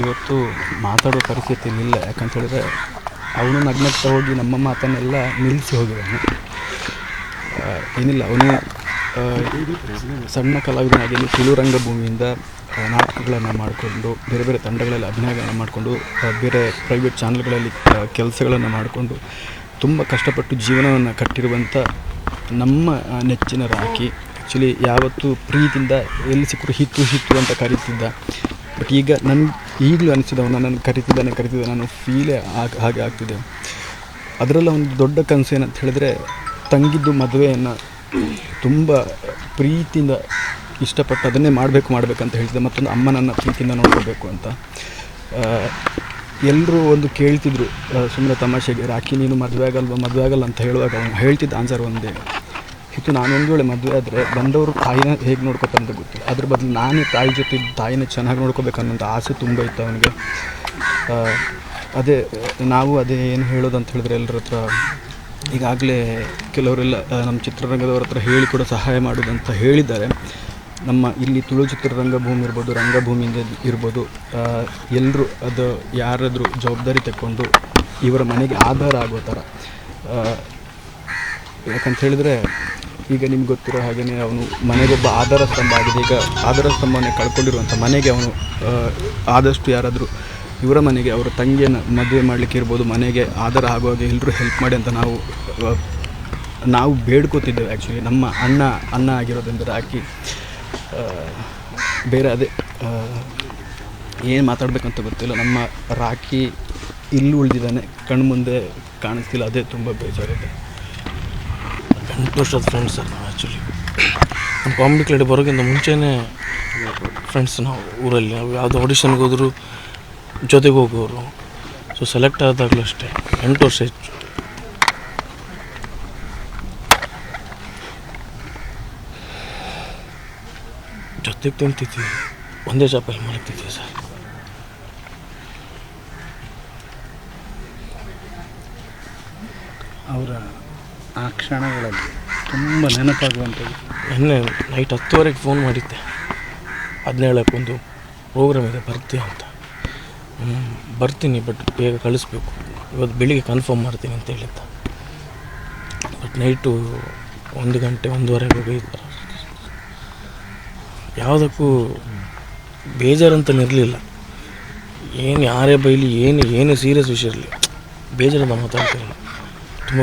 ಇವತ್ತು ಮಾತಾಡೋ ಪರಿಸ್ಥಿತಿ ಇಲ್ಲ. ಯಾಕಂತ ಹೇಳಿದ್ರೆ ಅವನು ನಗ್ನಗ್ತಾ ಹೋಗಿ ನಮ್ಮ ಮಾತನ್ನೆಲ್ಲ ನಿಲ್ಲಿಸಿ ಹೋಗಿದ್ದಾನೆ. ಏನಿಲ್ಲ, ಅವನು ಸಣ್ಣ ಕಲಾವಿದನಾಗಿ ತುಳು ರಂಗಭೂಮಿಯಿಂದ ನಾಟಕಗಳನ್ನು ಮಾಡಿಕೊಂಡು, ಬೇರೆ ಬೇರೆ ತಂಡಗಳಲ್ಲಿ ಅಭಿನಯಗಳನ್ನು ಮಾಡಿಕೊಂಡು ಬೇರೆ ಪ್ರೈವೇಟ್ ಚಾನಲ್ಗಳಲ್ಲಿ ಕೆಲಸಗಳನ್ನು ಮಾಡಿಕೊಂಡು, ತುಂಬ ಕಷ್ಟಪಟ್ಟು ಜೀವನವನ್ನು ಕಟ್ಟಿರುವಂಥ ನಮ್ಮ ನೆಚ್ಚಿನ ರಾಕಿ ಆ್ಯಕ್ಚುಲಿ ಯಾವತ್ತೂ ಪ್ರೀತಿಯಿಂದ ಎಲ್ಲಿ ಸಿಕ್ಕರು ಹಿತ್ತು ಹಿತ್ತು ಅಂತ ಕರೀತಿದ್ದ. ಬಟ್ ಈಗ ನನಗೆ ಈಗಲೂ ಅನಿಸಿದೆ ಅವನು ನನ್ನನ್ನು ಕರಿತಿದ್ದಾನೆ ಕರಿತಿದ್ದಾನೆ ಅನ್ನೋ ಫೀಲೇ ಆಗ, ಹಾಗೆ ಆಗ್ತಿದೆ. ಅದರಲ್ಲೂ ಒಂದು ದೊಡ್ಡ ಕನಸು ಏನಂತ ಹೇಳಿದ್ರೆ, ತಂಗಿದ್ದು ಮದುವೆಯನ್ನು ತುಂಬ ಪ್ರೀತಿಯಿಂದ ಇಷ್ಟಪಟ್ಟು ಅದನ್ನೇ ಮಾಡಬೇಕು, ಮಾಡಬೇಕಂತ ಹೇಳ್ತಿದ್ದೆ. ಮತ್ತೊಂದು ಅಮ್ಮ ನನ್ನ ಪ್ರೀತಿಯಿಂದ ನೋಡ್ಕೋಬೇಕು ಅಂತ. ಎಲ್ಲರೂ ಒಂದು ಕೇಳ್ತಿದ್ರು ಸುಮ್ಮನೆ ತಮಾಷೆಗೆ, ರಾಖಿ, ನೀನು ಮದುವೆ ಆಗಲ್ವ? ಮದುವೆ ಆಗಲ್ಲ? ಅಂತ ಹೇಳುವಾಗ ಅವನು ಹೇಳ್ತಿದ್ದ ಆನ್ಸರ್ ಒಂದೇ. ಇದು ನಾನೊಂದು ವೇಳೆ ಮದುವೆ ಆದರೆ ಬಂದವರು ತಾಯಿನ ಹೇಗೆ ನೋಡ್ಕೊತಾರೆ ಅಂತ ಗೊತ್ತಿಲ್ಲ. ಅದ್ರ ಬದಲು ನಾನೇ ತಾಯಿ ಜೊತೆ ತಾಯಿನ ಚೆನ್ನಾಗಿ ನೋಡ್ಕೋಬೇಕನ್ನೋಂಥ ಆಸೆ ತುಂಬ ಇತ್ತು ಅವನಿಗೆ. ಅದೇ, ನಾವು ಅದೇ ಏನು ಹೇಳೋದು ಅಂತ ಹೇಳಿದ್ರೆ ಎಲ್ಲರ ಹತ್ರ ಈಗಾಗಲೇ ಕೆಲವರೆಲ್ಲ ನಮ್ಮ ಚಿತ್ರರಂಗದವ್ರ ಹತ್ರ ಹೇಳಿ ಕೂಡ ಸಹಾಯ ಮಾಡೋದಂತ ಹೇಳಿದ್ದಾರೆ. ನಮ್ಮ ಇಲ್ಲಿ ತುಳು ಚಿತ್ರರಂಗಭೂಮಿ ಇರ್ಬೋದು, ರಂಗಭೂಮಿಯಿಂದ ಇರ್ಬೋದು ಎಲ್ಲರೂ ಅದು ಯಾರಾದರೂ ಜವಾಬ್ದಾರಿ ತಗೊಂಡು ಇವರ ಮನೆಗೆ ಆಧಾರ ಆಗೋ ಥರ. ಯಾಕಂತ ಹೇಳಿದ್ರೆ ಈಗ ನಿಮ್ಗೆ ಗೊತ್ತಿರೋ ಹಾಗೆಯೇ ಅವನು ಮನೆಗೊಬ್ಬ ಆಧಾರ ಸ್ತಂಭ ಆಗಿದೆ. ಈಗ ಆಧಾರ ಸ್ತಂಭವನ್ನು ಕಳ್ಕೊಂಡಿರುವಂಥ ಮನೆಗೆ ಅವನು ಆದಷ್ಟು ಯಾರಾದರೂ ಇವರ ಮನೆಗೆ ಅವರ ತಂಗಿಯನ್ನು ಮದುವೆ ಮಾಡಲಿಕ್ಕೆ ಇರ್ಬೋದು, ಮನೆಗೆ ಆಧಾರ ಆಗುವಾಗ ಎಲ್ಲರೂ ಹೆಲ್ಪ್ ಮಾಡಿ ಅಂತ ನಾವು ನಾವು ಬೇಡ್ಕೋತಿದ್ದೇವೆ ಆ್ಯಕ್ಚುಲಿ ನಮ್ಮ ಅಣ್ಣ ಅಣ್ಣ ಆಗಿರೋದ್ರಿಂದ ರಾಕಿ ಬೇರೆ ಅದೇ ಏನು ಮಾತಾಡಬೇಕಂತ ಗೊತ್ತಿಲ್ಲ. ನಮ್ಮ ರಾಖಿ ಇಲ್ಲಿ ಉಳಿದಿದ್ದಾನೆ. ಕಣ್ಮುಂದೆ ಕಾಣಿಸ್ತಿಲ್ಲ. ಅದೇ ತುಂಬ ಬೇಜಾರಿದೆ. ವರ್ಷದ ಫ್ರೆಂಡ್ಸ್ ಸರ್ ನಾವು ಆ್ಯಕ್ಚುಲಿ ನಮ್ಮ ಕಾಮಿಡಿ ಕ್ಲಬ್ ಬರೋಕ್ಕಿಂತ ಮುಂಚೆನೇ ಫ್ರೆಂಡ್ಸ್ ನಾವು ಊರಲ್ಲಿ. ಯಾವುದೋ ಆಡಿಷನ್ಗೆ ಹೋದರೂ ಜೊತೆಗೆ ಹೋಗೋರು ಸೊ ಸೆಲೆಕ್ಟ್ ಆದಾಗಲೂ ಅಷ್ಟೇ. ಎಂಟು ವರ್ಷ ಹೆಚ್ಚು ಜೊತೆಗೆ ತಿಂತಿದ್ವಿ. ಒಂದೇ ಚಾಪಲ್ಲಿ ಮಲಗ್ತಿದ್ವಿ ಸರ್. ಅವರ ಆ ಕ್ಷಣಗಳಲ್ಲಿ ತುಂಬ ನೆನಪಾಗುವಂಥದ್ದು. ನಿನ್ನೆ ನೈಟ್ ಹತ್ತುವರೆಗೆ ಫೋನ್ ಮಾಡಿದ್ದೆ. ಹದಿನೇಳಕ್ಕೊಂದು ಪ್ರೋಗ್ರಾಮ್ ಇದೆ, ಬರ್ತೀಯ ಅಂತ. ಬರ್ತೀನಿ ಬಟ್ ಬೇಗ ಕಳಿಸ್ಬೇಕು. ಇವತ್ತು ಬೆಳಿಗ್ಗೆ ಕನ್ಫರ್ಮ್ ಮಾಡ್ತೀನಿ ಅಂತ ಹೇಳಿದ್ದ. ಬಟ್ ನೈಟು ಒಂದು ಗಂಟೆ ಒಂದೂವರೆಗೆ ಹೋಗಿದ್ದಾರೆ ಯಾವುದಕ್ಕೂ ಬೇಜಾರಂತನೇ ಇರಲಿಲ್ಲ. ಏನು ಯಾರೇ ಬೈಲಿ, ಏನು ಏನು ಸೀರಿಯಸ್ ವಿಷಯ ಇರಲಿ. ಬೇಜಾರಂತ ಮಾತಾಡ್ತಿರಲಿಲ್ಲ ತುಂಬ